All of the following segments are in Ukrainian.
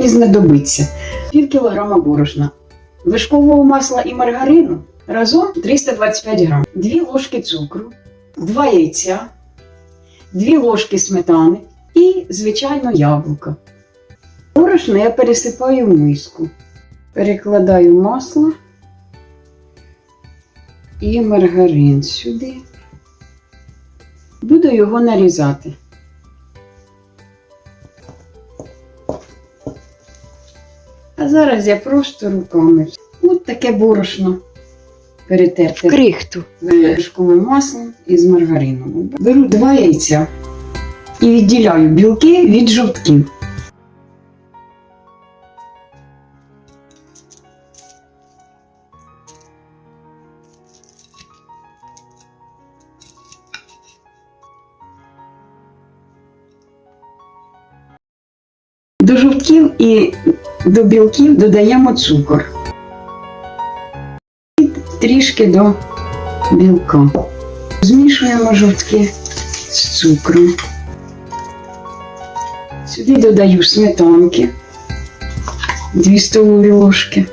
мені знадобиться пів кілограма борошна, вишкового масла і маргарину разом 325 грам, 2 ложки цукру, 2 яйця, 2 ложки сметани і, звичайно, яблука. Борошно я пересипаю в миску. Перекладаю масло і маргарин сюди. Буду його нарізати. Зараз я просто руками. От таке борошно перетерте Крихту. вершковим маслом і з маргарином. Беру два яйця і відділяю білки від жовтків. До жовтків і до білків додаємо цукор. І трішки до білка. Змішуємо жовтки з цукром. Сюди додаю сметанки, 2 столові ложки.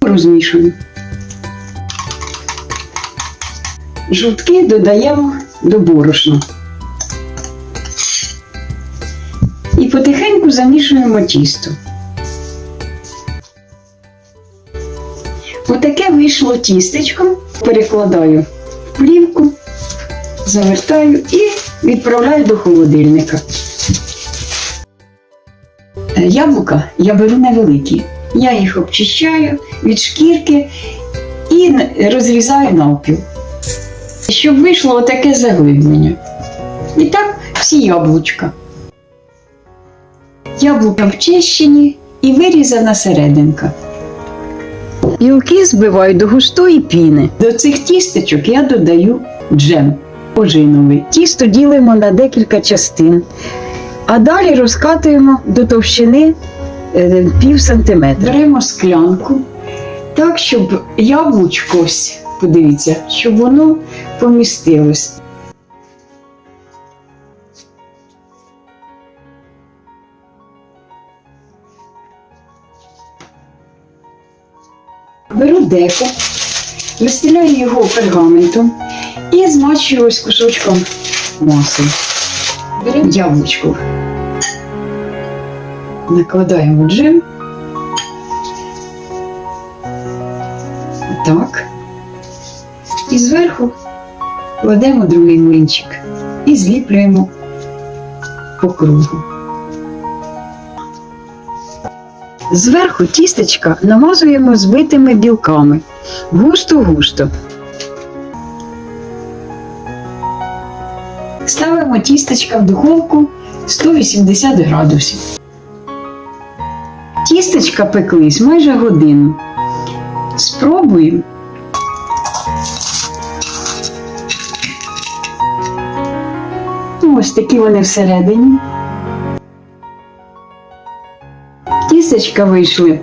Розмішую. Жовтки додаємо до борошна. Потихеньку замішуємо тісто. Отаке вийшло тістечко. Перекладаю в плівку, завертаю і відправляю до холодильника. Е, Яблука я беру невеликі. Я їх обчищаю від шкірки і розрізаю навпіл, щоб вийшло отаке заглиблення. І так всі яблучка. Яблука вчищені і вирізана серединка. Білки збиваю до густої піни. До цих тістечок я додаю джем ожиновий. Тісто ділимо на декілька частин, а далі розкатуємо до товщини е, пів сантиметра. Беремо склянку так, щоб яблучко, ось, подивіться, щоб воно помістилось. Беру деко, вистеляю його пергаментом і змачую ось кусочком масла. Беремо яблучко. Накладаємо джем. Так. І зверху кладемо другий млинчик і зліплюємо по кругу. Зверху тістечка намазуємо збитими білками. Густо-густо. Ставимо тістечка в духовку 180 градусів. Тістечка пеклись майже годину. Спробуємо. Ось такі вони всередині. Тістечка вийшли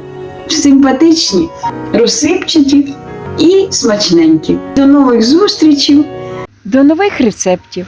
симпатичні, розсипчаті і смачненькі. До нових зустрічей! До нових рецептів.